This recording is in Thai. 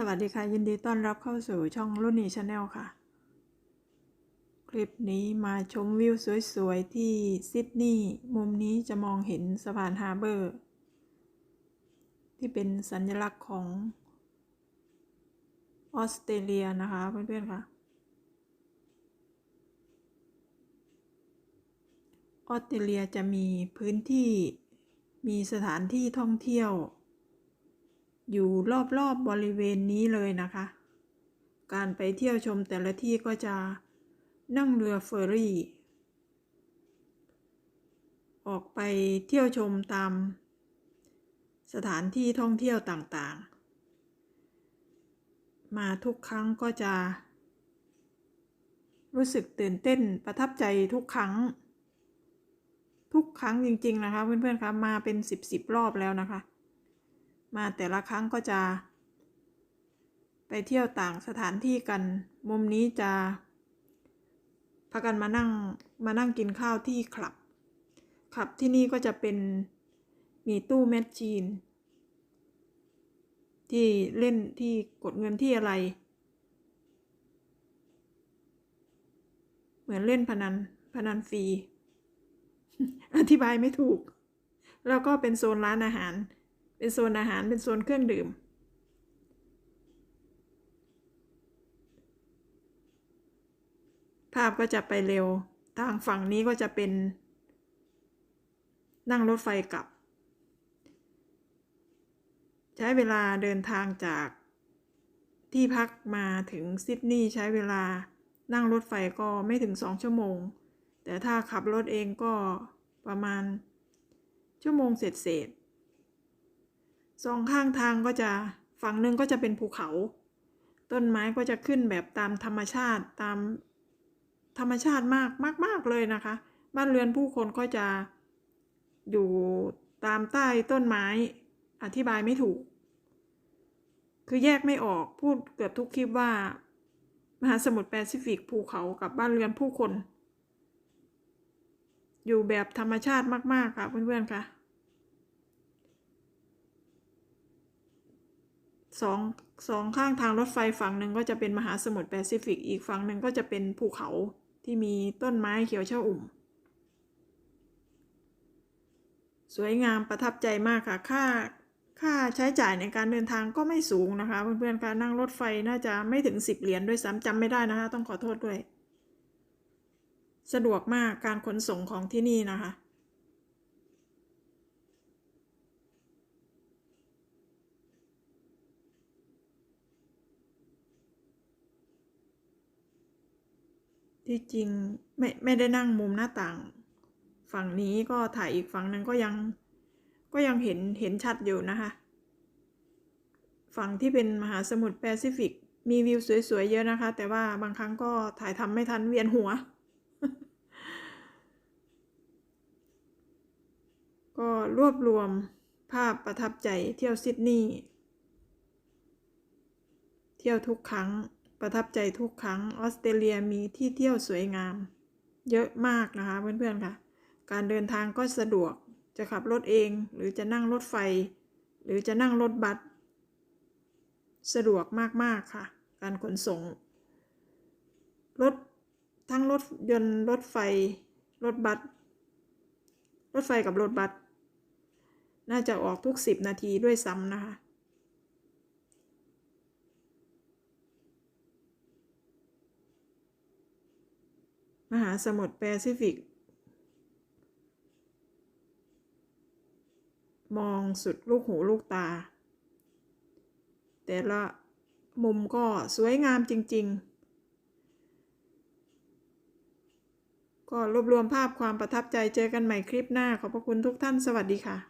สวัสดีค่ะ ยินดีต้อนรับเข้าสู่ช่องรุ่นนี้ชาแนลค่ะ คลิปนี้มาชมวิวสวยๆ ที่ซิดนีย์มุมนี้จะมองเห็นสะพานฮาร์เบอร์ ที่เป็นสัญลักษณ์ของออสเตรเลียนะคะเพื่อนๆค่ะออสเตรเลียจะมีพื้นที่มีสถานที่ท่องเที่ยว อยู่รอบๆบบริเวณนี้เลยนะคะ การไปเที่ยวชมแต่ละที่ก็จะนั่งเรือเฟอร์รี่ ออกไปเที่ยวชมตามสถานที่ท่องเที่ยวต่างๆ มาทุกครั้งก็จะ รู้สึกตื่นเต้นประทับใจทุกครั้ง ทุกครั้งจริง ๆ นะคะ เพื่อนๆคะมาเป็นสิบสรอบแล้วนะคะ มาแต่ละครั้งก็จะ ไปเที่ยวต่างสถานที่กัน มุมนี้จะพากันมานั่งมานั่งกินข้าวที่คลับคลับที่นี่ก็จะเป็นมีตู้แมชชีน ที่เล่นที่กดเงินที่อะไร เหมือนเล่นพนันพนันฟรี อธิบายไม่ถูก แล้วก็เป็นโซนร้านอาหาร เป็นโซนอาหารเป็นโซนเครื่องดื่ม ภาพก็จะไปเร็ว ทางฝั่งนี้ก็จะเป็น นั่งรถไฟกลับ ใช้เวลาเดินทางจากที่พักมาถึงซิดนีย์ใช้เวลานั่งรถไฟก็ไม่ถึงสองชั่วโมง แต่ถ้าขับรถเองก็ประมาณชั่วโมงเสร็จเสร็จ สองข้างทางก็จะฝั่งหนึ่งก็จะเป็นภูเขา ต้นไม้ก็จะขึ้นแบบตามธรรมชาติตามธรรมชาติมากมากมากเลยนะคะ บ้านเรือนผู้คนก็จะอยู่ตามใต้ต้นไม้อธิบายไม่ถูก คือแยกไม่ออกพูดเกือบทุกคลิปว่า มหาสมุทรแปซิฟิกภูเขากับบ้านเรือนผู้คน อยู่แบบธรรมชาติมาก ๆ ค่ะเพื่อน ๆ ค่ะ สองสองข้างทางรถไฟฝั่งหนึ่งก็จะเป็นมหาสมุทรแปซิฟิก อีกฝั่งหนึ่งก็จะเป็นภูเขาที่มีต้นไม้เขียวชอุ่ม สวยงามประทับใจมากค่ะ ค่า ค่าใช้จ่ายในการเดินทางก็ไม่สูงนะคะ เพื่อนๆการนั่งรถไฟน่าจะไม่ถึงสิบเหรียญด้วยซ้ำจำไม่ได้นะคะ ต้องขอโทษด้วย สะดวกมากการขนส่งของที่นี่นะคะ ที่จริงไม่ไม่ได้นั่งมุมหน้าต่าง ฝั่งนี้ก็ถ่ายอีกฝั่งนึงก็ยังก็ยังเห็นเห็นชัดอยู่นะคะ ฝั่งที่เป็นมหาสมุทรแปซิฟิกมีวิวสวยๆเยอะนะคะ แต่ว่าบางครั้งก็ถ่ายทำไม่ทันเวียนหัว ก็รวบรวมภาพประทับใจเที่ยวซิดนีย์เที่ยวทุกครั้ง ประทับใจทุกครั้งออสเตรเลียมีที่เที่ยวสวยงาม เยอะมากนะคะเพื่อนๆค่ะ การเดินทางก็สะดวกจะขับรถเองหรือจะนั่งรถไฟ หรือจะนั่งรถบัสสะดวกมากๆค่ะ การขนส่งรถทั้งรถยนต์รถไฟ รถบัสรถไฟกับรถบัสน่าจะออกทุกสิบนาทีด้วยซ้ำนะคะ มหาสมุทรแปซิฟิก มองสุดลูกหูลูกตา แต่ละมุมก็สวยงามจริง ๆ ก็รวบรวมภาพความประทับใจเจอกันใหม่คลิปหน้า ขอบพระคุณทุกท่านสวัสดีค่ะ